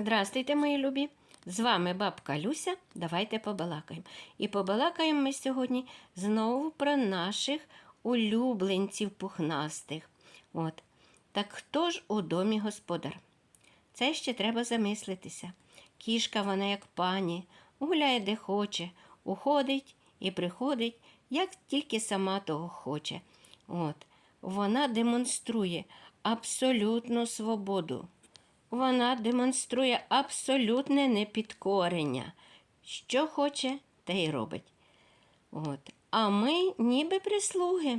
Здрастуйте, мої любі! З вами бабка Люся. Давайте побалакаємо. І побалакаємо ми сьогодні знову про наших улюбленців пухнастих. От. Так хто ж у домі господар? Це ще треба замислитися. Кішка вона, як пані, гуляє де хоче, уходить і приходить, як тільки сама того хоче. От. Вона демонструє абсолютну свободу. Вона демонструє абсолютне непідкорення. Що хоче, те й робить. От. А ми ніби прислуги.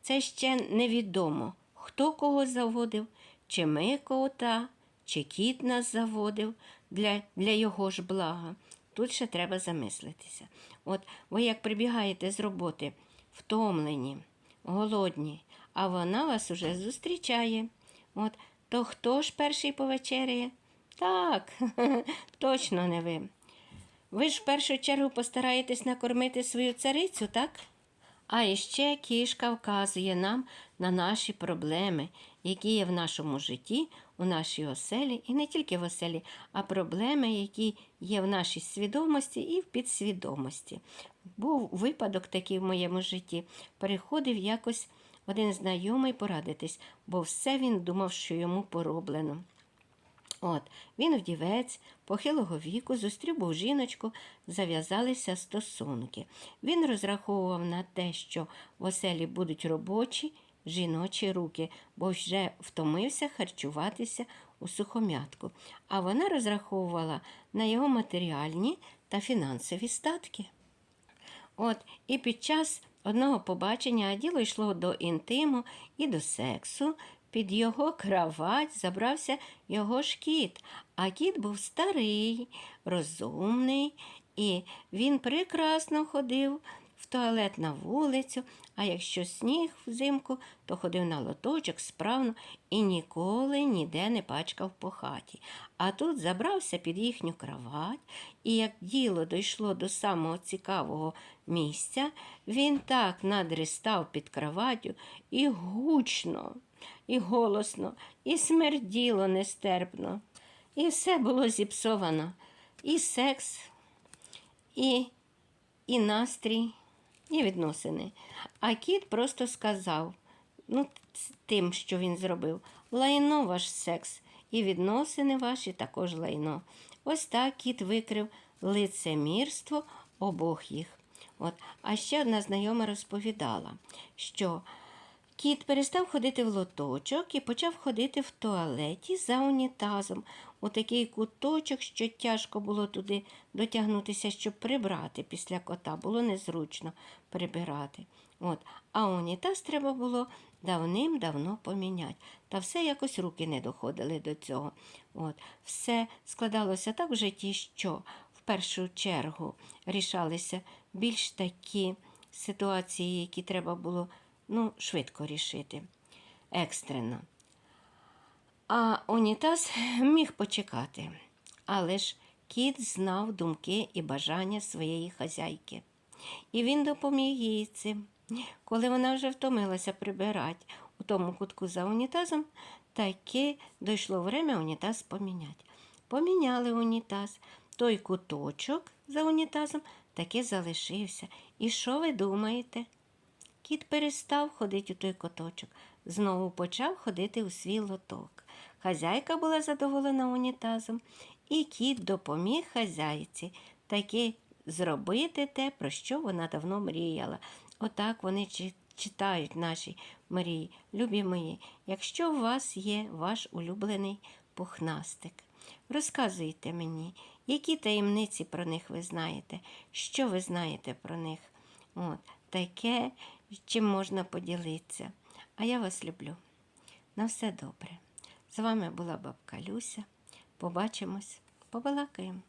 Це ще невідомо, хто кого заводив, чи ми кота, чи кіт нас заводив для, для його ж блага. Тут ще треба замислитися. От ви як прибігаєте з роботи, втомлені, голодні, а вона вас уже зустрічає. От, то хто ж перший повечеряє? Так, точно не ви. Ви ж в першу чергу постараєтесь накормити свою царицю, так? А іще кішка вказує нам на наші проблеми, які є в нашому житті, у нашій оселі, і не тільки в оселі, а проблеми, які є в нашій свідомості і в підсвідомості. Був випадок такий в моєму житті. Переходив якось один знайомий порадитись, бо все він думав, що йому пороблено. От, він вдівець, похилого віку, зустрів був жіночку, зав'язалися стосунки. Він розраховував на те, що в оселі будуть робочі жіночі руки, бо вже втомився харчуватися у сухомятку. А вона розраховувала на його матеріальні та фінансові статки. От, і під час одного побачення діло йшло до інтиму і до сексу. Під його кровать забрався його ж кіт, а кіт був старий, розумний, і він прекрасно ходив туалет на вулицю, а якщо сніг взимку, то ходив на лоточок справно і ніколи ніде не пачкав по хаті. А тут забрався під їхню кровать, і як діло дійшло до самого цікавого місця, він так надристав під кроваттю і гучно, і голосно, і смерділо нестерпно. І все було зіпсовано. І секс, і, і настрій, і відносини. А кіт просто сказав, ну, тим, що він зробив, лайно ваш секс, і відносини ваші також лайно. Ось так кіт викрив лицемірство обох їх. От. А ще одна знайома розповідала, що Кіт перестав ходити в лоточок і почав ходити в туалеті за унітазом, у такий куточок, що тяжко було туди дотягнутися, щоб прибрати після кота, було незручно прибирати. От. А унітаз треба було давним-давно поміняти. Та все якось руки не доходили до цього. От. Все складалося так в житті, що в першу чергу рішалися більш такі ситуації, які треба було ну, швидко рішити, екстрено. А унітаз міг почекати. Але ж кіт знав думки і бажання своєї хазяйки. І він допоміг їй цим. Коли вона вже втомилася прибирати у тому кутку за унітазом, таки дійшло время унітаз поміняти. Поміняли унітаз. Той куточок за унітазом таки залишився. І що ви думаєте? Кіт перестав ходити у той коточок, знову почав ходити у свій лоток. Хазяйка була задоволена унітазом, і кіт допоміг хазяйці таки зробити те, про що вона давно мріяла. Отак вони читають наші мрії. Любі мої, якщо у вас є ваш улюблений пухнастик, розказуйте мені, які таємниці про них ви знаєте, що ви знаєте про них. От, Таке, чим можна поділитися. А я вас люблю. На все добре. З вами була бабка Люся. Побачимось, побалакаємо.